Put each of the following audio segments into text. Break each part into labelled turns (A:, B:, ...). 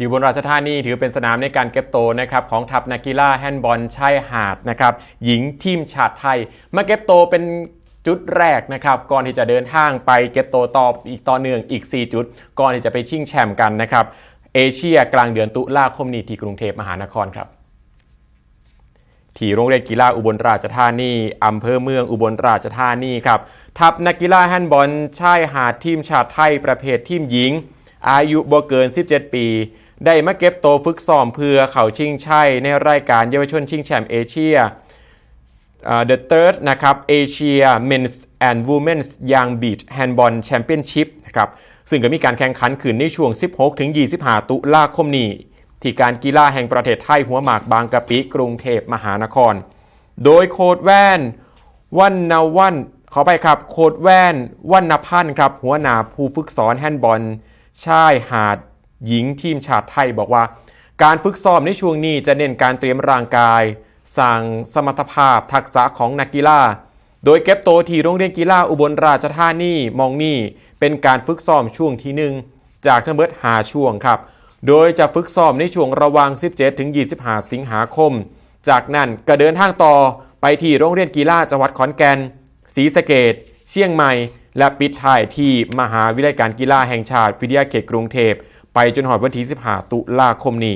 A: ที่อุบลราชธานีถือเป็นสนามในการเก็บโตวนะครับของทัพนักกีฬาแฮนด์บอลชายหาดนะครับหญิงทีมชาติไทย มาเก็บโตวเป็นจุดแรกนะครับก่อนที่จะเดินทางไปเก็บโตวต่ออีกต่อเนื่องอีก 4 จุด ก่อนที่จะไปชิงแชมป์กันนะครับเอเชียกลางเดือนตุลาคมนี้ที่กรุงเทพมหานครครับที่โรงเรียนกีฬาอุบลราชธานีอำเภอเมืองอุบลราชธานีครับทัพนักกีฬาแฮนด์บอลชายหาดทีมชาติไทยประเภททีมหญิง อายุบ่เกิน 17 ปี ได้มาเก็บโตฝึกซ้อมเพื่อเขาชิงชัยในรายการเยาวชนชิงแชมป์เอเชีย The Third นะครับ Asia Men's and Women's Young Beach Handball Championship นะครับซึ่งก็มีการแข่งขันขึ้นในช่วง 16 ถึง 25 ตุลาคมนี้ ที่การกีฬาแห่งประเทศไทยหัวหมากบางกะปิกรุงเทพมหานคร โดยโคดแว่นวันนาวันขอไปครับโคดแว่นวันนพันธ์ครับหัวหน้าผู้ฝึกสอนแฮนด์บอลชายหาด หญิงทีมชาติไทยบอกว่า การฝึกซ้อมในช่วงนี้จะเน้นการเตรียมร่างกาย สร้างสมรรถภาพทักษะของนักกีฬา โดยเก็บโตที่โรงเรียนกีฬาอุบลราชธานีมองนี่เป็นการฝึกซ้อมช่วงที่หนึ่งจากทั้งเบิดหาช่วงครับ โดยจะฝึกซ้อมในช่วงระหว่าง 17 ถึง 25 สิงหาคม จากนั้นก็เดินทางต่อไปที่โรงเรียนกีฬาจังหวัดขอนแก่นศรีสะเกดเชียงใหม่ และปิดท้ายที่มหาวิทยาลัยการกีฬาแห่งชาติวิทยาเขตกรุงเทพ ไปจนหอดวันที่15ตุลาคมนี้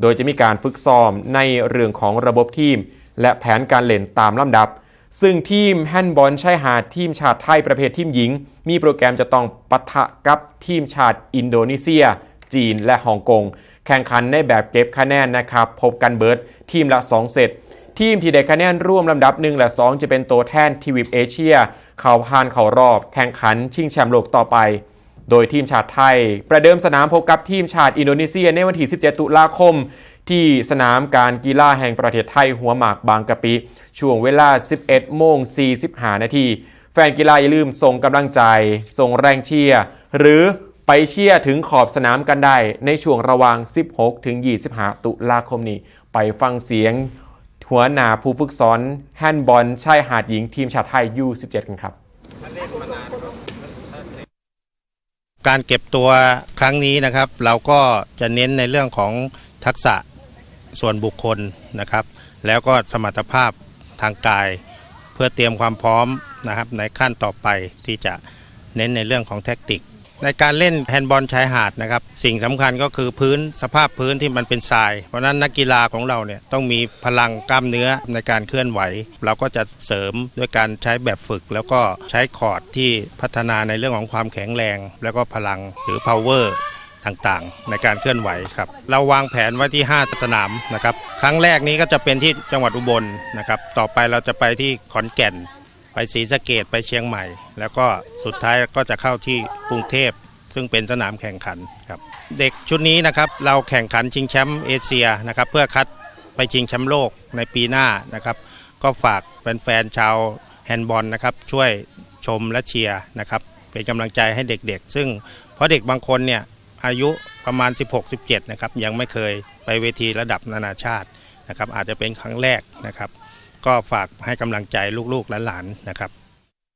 A: โดยจะมีการฝึกซ้อมในเรื่องของระบบทีม และแผนการเล่นตามลำดับ ซึ่งทีมแฮนด์บอลชายหาดทีมชาติไทยประเภททีมหญิง มีโปรแกรมจะต้องปะทะกับทีมชาติอินโดนีเซีย จีนและฮ่องกงแข่งขันในแบบเก็บคะแนนนะครับพบกันเบิร์ดทีมละ 2 เซตทีมที่ได้คะแนนร่วมลำดับ 1 และ 2 จะเป็นตัวแทนทีวิปเอเชีย เข้าผ่านเข้ารอบ แข่งขันชิงแชมป์โลกต่อไป โดยทีมชาติไทย ประเดิมสนามพบกับทีมชาติอินโดนีเซียในวันที่ 17 ตุลาคม ที่สนามการกีฬาแห่งประเทศไทยหัวหมากบางกะปิ ช่วงเวลา 11 โมง 45 นาทีแฟนกีฬาอย่าลืมส่งกำลังใจ ส่งแรงเชียร์หรือไปเชียร์ถึงขอบสนามกันได้ ในช่วงระหว่าง 16 ถึง 25 ตุลาคมนี้ ไปฟังเสียง หัวหน้าผู้ฝึกสอนแฮนด์บอลชายหาดหญิงทีมชาติไทย U17 กันครับ
B: การเก็บตัวครั้งนี้นะครับ เราก็จะเน้นในเรื่องของทักษะส่วนบุคคลนะครับ แล้วก็สมรรถภาพทางกาย เพื่อเตรียมความพร้อมนะครับในขั้นต่อไปที่จะเน้นในเรื่องของแท็กติก ในการเล่นแฮนด์บอลชายหาดนะครับสิ่งสำคัญก็คือพื้นสภาพพื้นที่มันเป็นทราย เพราะฉะนั้นนักกีฬาของเราเนี่ยต้องมีพลังกล้ามเนื้อในการเคลื่อนไหว เราก็จะเสริมด้วยการใช้แบบฝึก แล้วก็ใช้คอร์ดที่พัฒนาในเรื่องของความแข็งแรง แล้วก็พลังหรือ power ต่างๆ ในการเคลื่อนไหวครับ เราวางแผนไว้ที่ 5 สนามนะครับ ครั้งแรกนี้ก็จะเป็นที่จังหวัดอุบลนะครับ ต่อไปเราจะไปที่ขอนแก่น ไปศรีสะเกดไปเชียงใหม่ แล้วก็สุดท้ายก็จะเข้าที่กรุงเทพซึ่งเป็นสนามแข่งขันครับเด็กชุดนี้นะครับเราแข่งขันชิงแชมป์เอเชียนะครับเพื่อคัดไปชิงแชมป์โลกในปีหน้านะครับก็ฝากแฟนๆชาวแฮนด์บอลนะครับช่วยชมและเชียร์นะครับเป็นกำลังใจให้เด็กๆ ซึ่งเพราะเด็กบางคนเนี่ยอายุประมาณ 16-17นะครับยังไม่เคยไปเวทีระดับนานาชาตินะครับอาจจะเป็นครั้งแรกนะครับ ก็ฝากให้กำลังใจลูกๆและหลานๆนะครับ